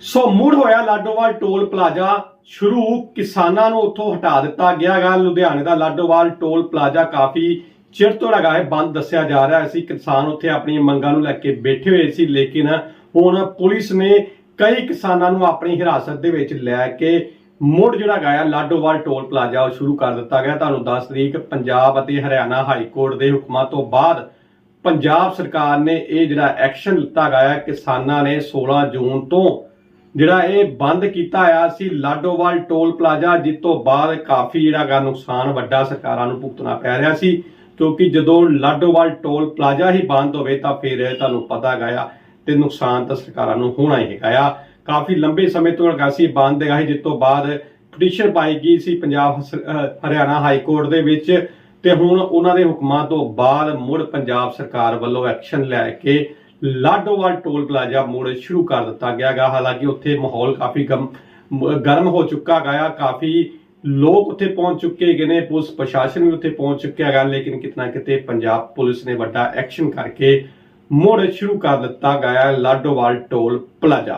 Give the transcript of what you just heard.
ਸੋ ਮੁੜ ਹੋਇਆ Ladowal toll plaza ਸ਼ੁਰੂ ਕਿਸਾਨਾਂ ਨੂੰ ਉੱਥੋਂ ਹਟਾ ਦਿੱਤਾ ਗਿਆ ਗਾ ਲੁਧਿਆਣੇ ਦਾ ਲਾਡੋਵਾਲ ਟੋਲ ਪਲਾਜ਼ਾ ਕਾਫੀ ਚਿਰ ਤੋਂ ਲਗਾ ਹੈ ਬੰਦ ਦੱਸਿਆ ਜਾ ਰਿਹਾ ਸੀ ਕਿਸਾਨ ਉੱਥੇ ਆਪਣੀਆਂ ਮੰਗਾਂ ਨੂੰ ਲੈ ਕੇ ਬੈਠੇ ਹੋਏ ਸੀ ਲੇਕਿਨ ਹੁਣ ਪੁਲਿਸ ਨੇ ਕਈ ਕਿਸਾਨਾਂ ਨੂੰ ਆਪਣੀ ਹਿਰਾਸਤ ਦੇ ਵਿੱਚ ਲੈ ਕੇ ਮੁੜ ਜਿਹੜਾ ਗਿਆ ਲਾਡੋਵਾਲ ਟੋਲ ਪਲਾਜ਼ਾ ਉਹ ਸ਼ੁਰੂ ਕਰ ਦਿੱਤਾ ਗਿਆ। ਤੁਹਾਨੂੰ 10 ਤਰੀਕ ਪੰਜਾਬ ਅਤੇ ਹਰਿਆਣਾ ਹਾਈ ਕੋਰਟ ਦੇ ਹੁਕਮਾਂ ਤੋਂ ਬਾਅਦ ਪੰਜਾਬ ਸਰਕਾਰ ਨੇ ਇਹ ਜਿਹੜਾ ਐਕਸ਼ਨ ਲਿੱਤਾ ਗਿਆ ਹੈ, ਕਿਸਾਨਾਂ ਨੇ 16 ਜੂਨ ਤੋਂ ਜਿਹੜਾ ਇਹ ਬੰਦ ਕੀਤਾ ਆ ਸੀ ਲਾਡੋਵਾਲ ਟੋਲ ਪਲਾਜ਼ਾ, ਜਿਸ ਤੋਂ ਬਾਅਦ ਕਾਫੀ ਜਿਹੜਾ ਨੁਕਸਾਨ ਵੱਡਾ ਸਰਕਾਰਾਂ ਨੂੰ ਭੁਗਤਣਾ ਪੈ ਰਿਹਾ ਸੀ, ਕਿਉਂਕਿ ਜਦੋਂ ਲਾਡੋਵਾਲ ਟੋਲ ਪਲਾਜ਼ਾ ਹੀ ਬੰਦ ਹੋਵੇ ਤਾਂ ਫਿਰ ਤੁਹਾਨੂੰ ਪਤਾ ਗਿਆ ਤੇ ਨੁਕਸਾਨ ਤਾਂ ਸਰਕਾਰਾਂ ਨੂੰ ਹੋਣਾ ਹੀ ਹੈਗਾ ਆ। ਕਾਫੀ ਲੰਬੇ ਸਮੇਂ ਤੋਂ ਲਗਾ ਸੀ, ਬੰਦ ਹੈਗਾ ਜਿਸ ਤੋਂ ਬਾਅਦ ਪਟੀਸ਼ਨ ਪਾਈ ਗਈ ਸੀ ਪੰਜਾਬ ਹਰਿਆਣਾ ਹਾਈ ਕੋਰਟ ਦੇ ਵਿੱਚ ਤੇ ਹੁਣ ਉਹਨਾਂ ਦੇ ਹੁਕਮਾਂ ਤੋਂ ਬਾਅਦ ਮੁੜ ਪੰਜਾਬ ਸਰਕਾਰ ਵੱਲੋਂ ਐਕਸ਼ਨ ਲੈ ਕੇ ਲਾਡੋਵਾਲ ਟੋਲ ਪਲਾਜ਼ਾ ਮੁੜ ਸ਼ੁਰੂ ਕਰ ਦਿੱਤਾ ਗਿਆ ਗਾ ਹਾਲਾਂਕਿ ਉੱਥੇ ਮਾਹੌਲ ਕਾਫੀ ਗਮ- ਗਰਮ ਹੋ ਚੁੱਕਾ ਗਿਆ ਕਾਫੀ ਲੋਕ ਉੱਥੇ ਪਹੁੰਚ ਚੁੱਕੇ ਗਏ ਨੇ, ਪੁਲਿਸ ਪ੍ਰਸ਼ਾਸਨ ਵੀ ਉੱਥੇ ਪਹੁੰਚ ਚੁੱਕਿਆ ਹੈਗਾ, ਲੇਕਿਨ ਕਿਤਨਾ ਕਿਤੇ ਪੰਜਾਬ ਪੁਲਿਸ ਨੇ ਵੱਡਾ ਐਕਸ਼ਨ ਕਰਕੇ ਮੁੜ ਸ਼ੁਰੂ ਕਰ ਦਿੱਤਾ ਗਿਆ ਲਾਡੋਵਾਲ ਟੋਲ ਪਲਾਜ਼ਾ।